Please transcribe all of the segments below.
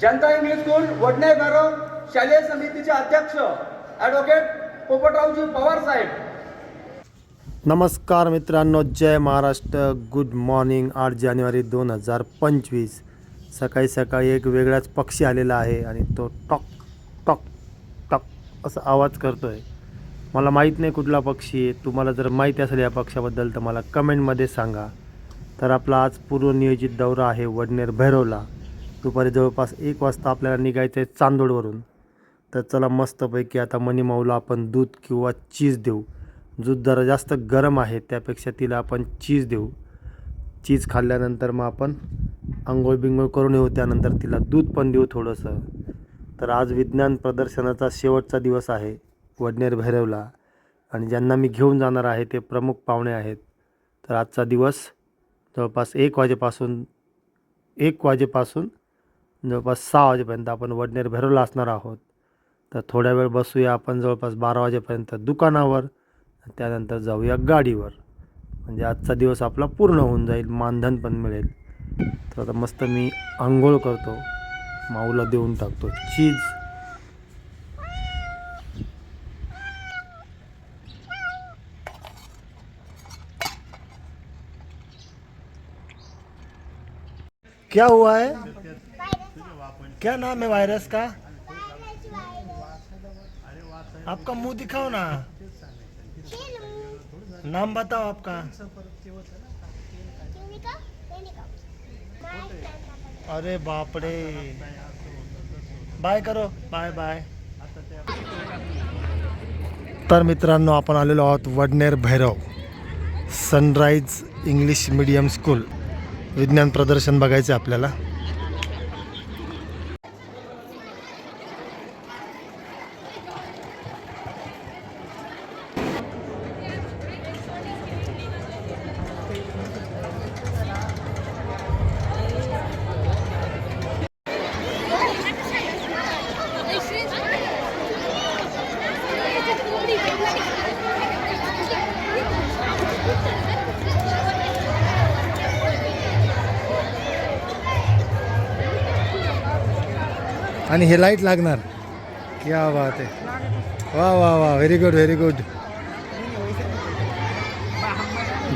जनता English school Vadner Bhairav शालेय समितीचे अध्यक्ष ॲडव्होकेट पोपटरावजी पवार साहेब. नमस्कार मित्रांनो जय महाराष्ट्र गुड मॉर्निंग आठ जानेवारी दोन हजार पंचवीस. सकाळी सकाळी एक वेगळाच पक्षी आलेला आहे आणि तो टॉक टॉक टॉक असा आवाज करतो आहे मला माहीत नाही कुठला पक्षी आहे. तुम्हाला जर माहिती असेल या पक्षाबद्दल तर मला कमेंटमध्ये सांगा. तर आपला आज पूर्वनियोजित दौरा आहे वडनेर भैरवला दुपारी जवळपास एक वाजता आपल्याला निघायचं आहे चांदोडवरून. तर चला मस्तपैकी आता मनीमाऊला आपण दूध किंवा चीज देऊ. दूध जरा जास्त गरम आहे त्यापेक्षा तिला आपण चीज देऊ. चीज खाल्ल्यानंतर मग आपण आंघोळ बिंघोळ करून येऊ त्यानंतर तिला दूध पण देऊ थोडंसं. तर आज विज्ञान प्रदर्शनाचा शेवटचा दिवस आहे वडनेर भैरवला आणि ज्यांना मी घेऊन जाणार आहे ते प्रमुख पाहुणे आहेत. तर आजचा दिवस जवळपास एक वाजेपासून एक वाजेपासून जवळपास सहा वाजेपर्यंत आपण वडनेर भैरवला असणार आहोत. तर थोड्या वेळ बसूया आपण जवळपास बारा वाजेपर्यंत दुकानावर. त्यानंतर जाऊया गाडीवर. म्हणजे आजचा दिवस आपला पूर्ण होऊन जाईल मानधन पण मिळेल. तर आता मस्त मी आंघोळ करतो. माऊला देऊन टाकतो चीज. क्या हुआ है? क्या नाम है वायरस का? आपका मुंह दिखाओ ना। नाम बताओ आपका। अरे बाप रे बाय करो। बाय बाय तर मित्रांनो आपण आलेलो आहोत Vadner Bhairav sunrise English medium school विज्ञान प्रदर्शन बघायचं आहे आपल्याला. आणि हे लाइट लागणार. क्या बात आहे. वा वा वा व्हेरी गुड व्हेरी गुड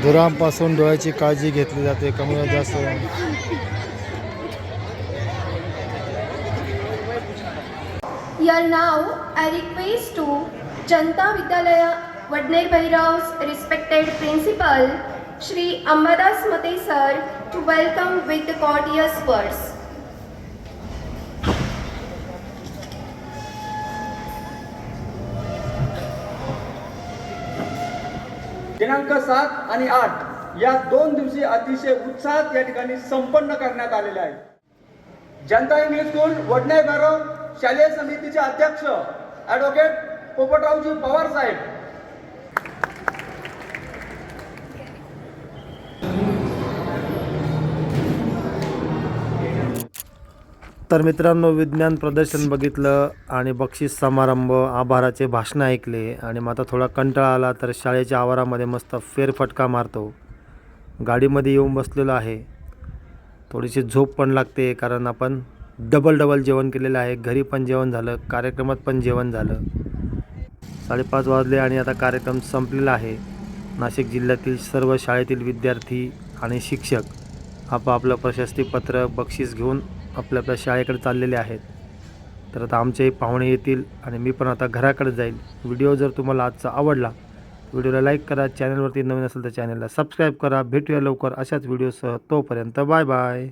धुरांपासून डोळ्याची काळजी घेतली जाते कमल जास्त. Your now I request to Janata Vidyalaya Vadner Bhairav respected principal Shri Ambadas Mate sir to welcome with cordial words दिनांक सात आणि आठ या दोन दिवशी अतिशय उत्साहात या ठिकाणी संपन्न करण्यात आलेले आहे. जनता इंग्लिश स्कूल वडणे शालेय समितीचे अध्यक्ष ॲडव्होकेट पोपटरावजी पवार साहेब तर मित्रांनो विज्ञान प्रदर्शन बघितलं आणि बक्षीस समारंभ आभाराचे भाषण ऐकले आणि मग आता थोडा कंटाळा आला तर शाळेच्या आवारामध्ये मस्त फेरफटका मारतो. गाडीमध्ये येऊन बसलेलो आहे. थोडीशी झोप पण लागते कारण आपण डबल डबल जेवण केलेलं आहे. घरी पण जेवण झालं कार्यक्रमात पण जेवण झालं. साडेपाच वाजले आणि आता कार्यक्रम संपलेला आहे. नाशिक जिल्ह्यातील सर्व शाळेतील विद्यार्थी आणि शिक्षक आपापलं प्रशस्तीपत्र बक्षीस घेऊन आपल्या आपल्या शाळेकडे चाललेले आहेत. तर आता आमचेही पाहुणे येतील आणि मी पण आता घराकडे जाईल. व्हिडिओ जर तुम्हाला आजचा आवडला व्हिडिओला लाईक करा चॅनलवरती नवीन असेल तर चॅनलला सबस्क्राईब करा. भेटूया लवकर अशाच व्हिडिओसह. तोपर्यंत बाय बाय.